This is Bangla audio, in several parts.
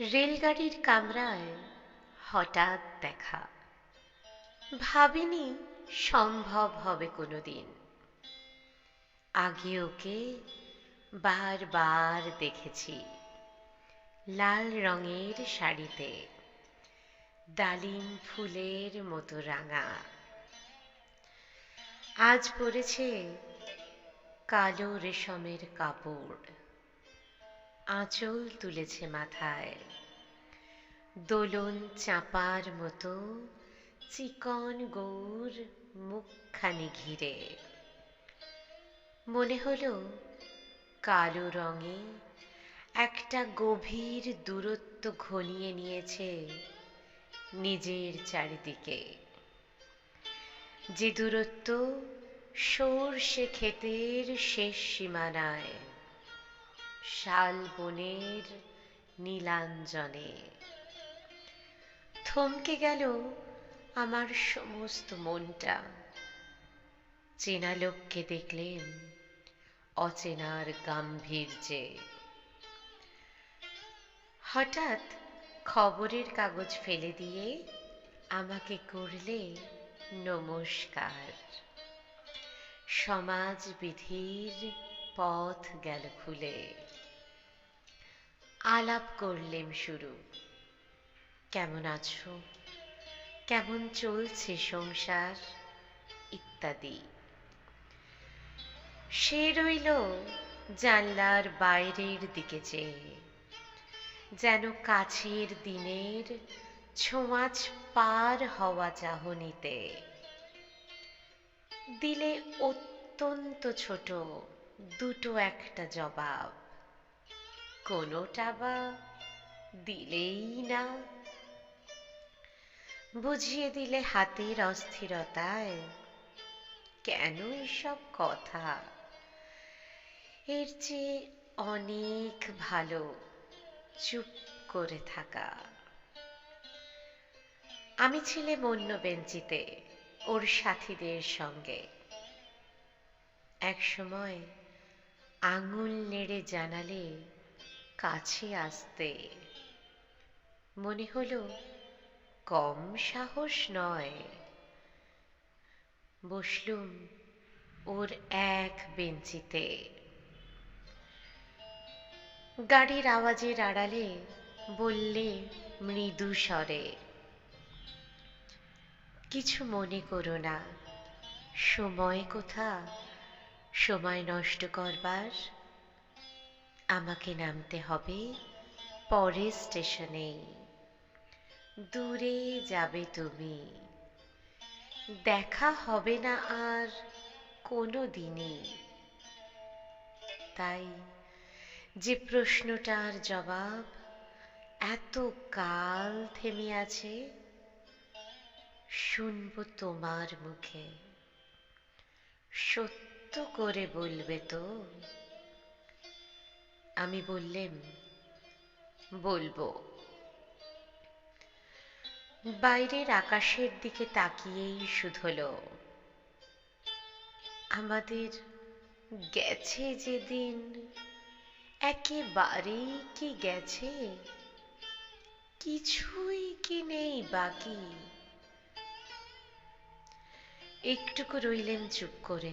রেলগাড়ির কামরায় হঠাৎ দেখা। ভাবিনি সম্ভব হবে কোনোদিন। আগে ওকে বারবার দেখেছি। লাল রঙের শাড়িতে, ডালিম ফুলের মতো রাঙা। আজ পরেছে কালো রেশমের কাপড়। আঁচল তুলেছে মাথায়। দোলন চাপার মতো, চিকন গৌর মুখখানি ঘিরে। মনে হলো কালো রঙে একটা গভীর দূরত্ব ঘনিয়ে নিয়েছে নিজের চারিদিকে। যে দূরত্ব সর্ষে ক্ষেতের শেষ সীমানায়। শাল বনের নীলাঞ্জনে। থমকে গেল আমার সমস্ত মনটা। চেনা লোককে দেখলেন অচেনার গাম্ভীর্যে। হঠাৎ খবরের কাগজ ফেলে দিয়ে আমাকে করলে নমস্কার। সমাজ বিধির পথ গেল খুলে। আলাপ করলেম শুরু। কেমন আছো? কেমন চলছে সংসার? ইত্যাদি। সে রইল জানলার বাইরের দিকে চেয়ে। যেন কাছের দিনের ছোঁয়াচ পার হওয়া চাহনিতে। দিলে অত্যন্ত ছোট দুটো একটা জবাব। কোনোটা বা দিলেই না। বুঝিয়ে দিলে হাতের অস্থিরতায়। কেন এসব কথা? এর চেয়ে অনেক ভালো চুপ করে থাকা। আমি ছিলাম অন্য বেঞ্চিতে, ওর সাথীদের সঙ্গে। এক সময় আঙুল নেড়ে জানালে কাছে আসতে। মনে হলো, কম সাহস নয়। বসলুম ওর এক বেঞ্চিতে। গাড়ির আওয়াজের আড়ালে বললে মৃদু স্বরে, কিছু মনে করো না, সময় কোথা সময় নষ্ট করবার আমাকে নামতে হবে পরের স্টেশনেই দূরে যাবে তুমি। দেখা হবে না আর কোনো দিনই। তাই যে প্রশ্নটার জবাব এত কাল থেমে আছে, শুনব তোমার মুখে। সত্য করে বলবে তো? আমি বললেম, বলব। বাইরের আকাশের দিকে তাকিয়েই শুধল আমাদের গেছে যেদিন, একেবারেই কি গেছে? কিছুই কি নেই বাকি। একটুকু রইলেন চুপ করে।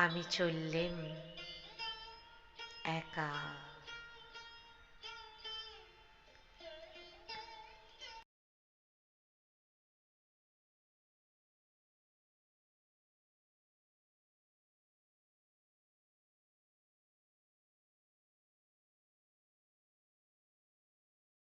আমি চললেম একা।